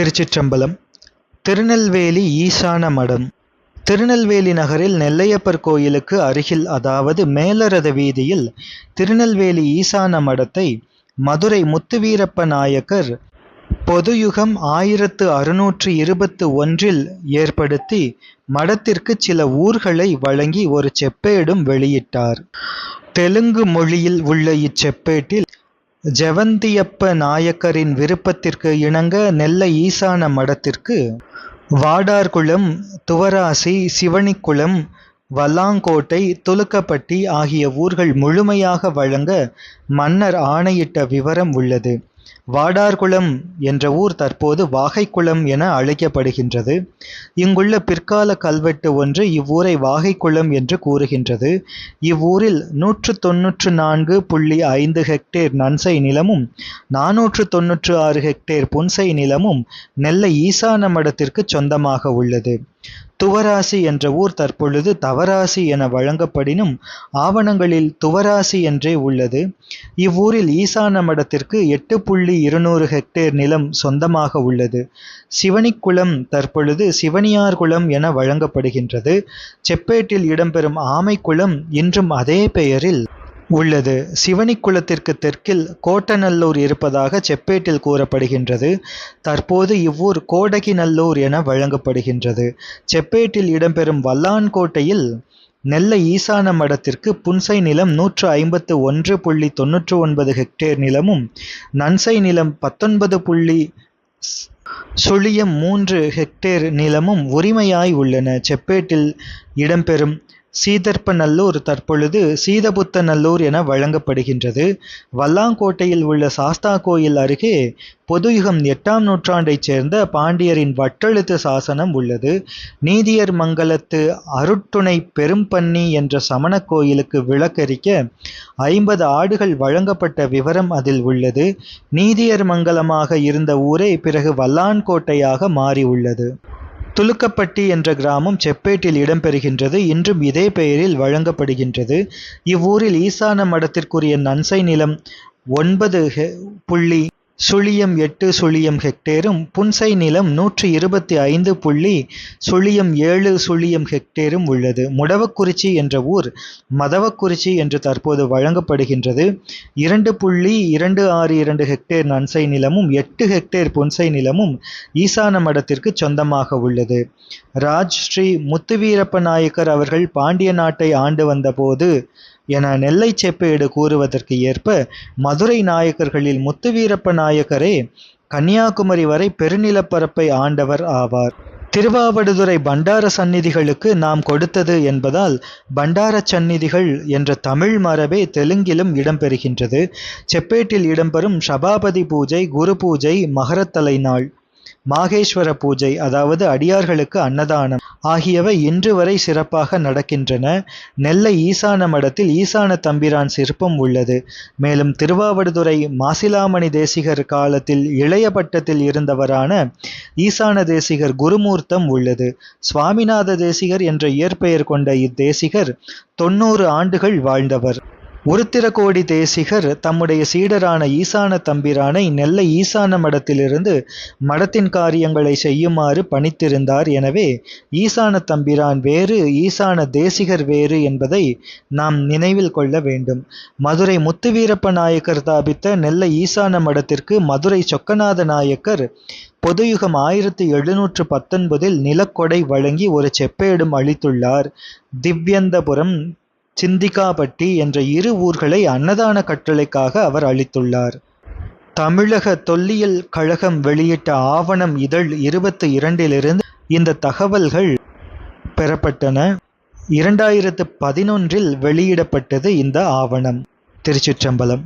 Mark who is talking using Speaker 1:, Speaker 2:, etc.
Speaker 1: திருச்சிற்றம்பலம் திருநெல்வேலி ஈசான மடம். திருநெல்வேலி நகரில் நெல்லையப்பர் கோயிலுக்கு அருகில் அதாவது மேலரத வீதியில் திருநெல்வேலி ஈசான மடத்தை மதுரை முத்துவீரப்ப நாயக்கர் பொதுயுகம் ஆயிரத்து அறுநூற்று இருபத்து ஒன்றில் ஏற்படுத்தி மடத்திற்கு சில ஊர்களை வழங்கி ஒரு செப்பேடும் வெளியிட்டார். தெலுங்கு மொழியில் உள்ள இச்செப்பேட்டில் ஜெவந்தியப்ப நாயக்கரின் விருப்பத்திற்கு இணங்க நெல்லை ஈசான மடத்திற்கு வாடார்குளம் துவராசி சிவனிக்குளம் வல்லாங்கோட்டை துலுக்கப்பட்டி ஆகிய ஊர்கள் முழுமையாக வழங்க மன்னர் ஆணையிட்ட விவரம் உள்ளது. வாடார்குளம் என்ற ஊர் தற்போது வாகைக்குளம் என அழைக்கப்படுகின்றது. இங்குள்ள பிற்கால கல்வெட்டு ஒன்று இவ்வூரை வாகைக்குளம் என்று கூறுகின்றது. இவ்வூரில் நூற்று தொன்னூற்று நான்கு புள்ளி ஐந்து ஹெக்டேர் நன்சை நிலமும் நானூற்று தொன்னூற்று ஆறு ஹெக்டேர் புன்சை நிலமும் நெல்லை ஈசான மடத்திற்கு சொந்தமாக உள்ளது. துவராசி என்ற ஊர் தற்பொழுது தவராசி என வழங்கப்படினும் ஆவணங்களில் துவராசி என்றே உள்ளது. இவ்வூரில் ஈசான மடத்திற்கு எட்டு புள்ளி இருநூறு ஹெக்டேர் நிலம் சொந்தமாக உள்ளது. சிவனிக்குளம் தற்பொழுது சிவனியார் குளம் என வழங்கப்படுகின்றது. செப்பேட்டில் இடம்பெறும் ஆமைக்குளம் இன்றும் அதே பெயரில் உள்ளது. சிவனிக்குளத்திற்கு தெற்கில் கோட்டநல்லூர் இருப்பதாக செப்பேட்டில் கூறப்படுகின்றது. தற்போது இவ்வூர் கோடகிநல்லூர் என வழங்கப்படுகின்றது. செப்பேட்டில் இடம்பெறும் வல்லான்கோட்டையில் நெல்லை ஈசான மடத்திற்கு புன்சை நிலம் நூற்று ஐம்பத்து ஒன்று புள்ளி தொன்னூற்று ஒன்பது ஹெக்டேர் நிலமும் நன்சை நிலம் பத்தொன்பது புள்ளி சுழியம் மூன்று ஹெக்டேர் நிலமும் உரிமையாய் உள்ளன. செப்பேட்டில் இடம்பெறும் சீதர்ப்பநல்லூர் தற்பொழுது சீதபுத்தநல்லூர் என வழங்கப்படுகின்றது. வல்லாங்கோட்டையில் உள்ள சாஸ்தா கோயில் அருகே பொதுயுகம் எட்டாம் நூற்றாண்டைச் சேர்ந்த பாண்டியரின் வட்டெழுத்து சாசனம் உள்ளது. நீதியர் மங்கலத்து அருட்டுணை பெரும்பன்னி என்ற சமண கோயிலுக்கு விளக்கரிக்க ஐம்பது ஆடுகள் வழங்கப்பட்ட விவரம் அதில் உள்ளது. நீதியர் மங்கலமாக இருந்த ஊரே பிறகு வல்லான்கோட்டையாக மாறி உள்ளது துலுக்கப்பட்டி என்ற கிராமம் செப்பேட்டில் இடம்பெறுகின்றது. இன்றும் இதே பெயரில் வழங்கப்படுகின்றது. இவ்வூரில் ஈசான மடத்திற்குரிய நன்சை நிலம் ஒன்பது புள்ளி சுழியம் எட்டு சுழியம் ஹெக்டேரும் புன்சை நிலம் நூற்றி இருபத்தி ஐந்து புள்ளி சுழியம் ஏழு சுழியம் ஹெக்டேரும் உள்ளது. முடவக்குறிச்சி என்ற ஊர் மதவக்குறிச்சி என்று தற்போது வழங்கப்படுகின்றது. இரண்டு புள்ளி இரண்டு ஆறு இரண்டு ஹெக்டேர் நன்சை நிலமும் எட்டு ஹெக்டேர் புன்சை நிலமும் ஈசான மடத்திற்கு சொந்தமாக உள்ளது. ராஜ் ஸ்ரீ முத்துவீரப்ப நாயக்கர் அவர்கள் பாண்டிய நாட்டை ஆண்டு வந்தபோது என நெல்லை செப்பேடு கூறுவதற்கு ஏற்ப மதுரை நாயக்கர்களில் முத்துவீரப்ப நாயக்கரே கன்னியாகுமரி வரை பெருநிலப்பரப்பை ஆண்டவர் ஆவார். திருவாவடுதுறை பண்டார சந்நிதிகளுக்கு நாம் கொடுத்தது என்பதால் பண்டார சந்நிதிகள் என்ற தமிழ் மரபே தெலுங்கிலும் இடம்பெறுகின்றது. செப்பேட்டில் இடம்பெறும் சபாபதி பூஜை குரு பூஜை மகரத்தலை நாள். மாகேஸ்வர பூஜை அதாவது அடியார்களுக்கு அன்னதானம் ஆகியவை இன்று வரை சிறப்பாக நடக்கின்றன. நெல்லை ஈசான மடத்தில் ஈசான தம்பிரான் சிற்பம் உள்ளது. மேலும் திருவாவடுதுறை மாசிலாமணி தேசிகர் காலத்தில் இளைய பட்டத்தில் இருந்தவரான ஈசான தேசிகர் குருமூர்த்தம் உள்ளது. சுவாமிநாத தேசிகர் என்ற இயற்பெயர் கொண்ட இத்தேசிகர் தொண்ணூறு ஆண்டுகள் வாழ்ந்தவர். உருத்திரகோடி தேசிகர் தம்முடைய சீடரான ஈசான தம்பிரானை நெல்லை ஈசான மடத்திலிருந்து மடத்தின் காரியங்களை செய்யுமாறு பணித்திருந்தார். எனவே ஈசான தம்பிரான் வேறு ஈசான தேசிகர் வேறு என்பதை நாம் நினைவில் கொள்ள வேண்டும். மதுரை முத்துவீரப்ப நாயக்கர் தாபித்த நெல்லை ஈசான மடத்திற்கு மதுரை சொக்கநாத நாயக்கர் பொதுயுகம் ஆயிரத்தி எழுநூற்று பத்தொன்பதில் நிலக்கொடை வழங்கி ஒரு செப்பேடும் அளித்துள்ளார். திவ்யந்தபுரம் சிந்திகாபட்டி என்ற இரு ஊர்களை அன்னதான கட்டளைக்காக அவர் அளித்துள்ளார். தமிழக தொல்லியல் கழகம் வெளியிட்ட ஆவணம் இதழ் இருபத்தி இரண்டிலிருந்து இந்த தகவல்கள் பெறப்பட்டன. இரண்டாயிரத்து பதினொன்றில் வெளியிடப்பட்டது இந்த ஆவணம். திருச்சிற்றம்பலம்.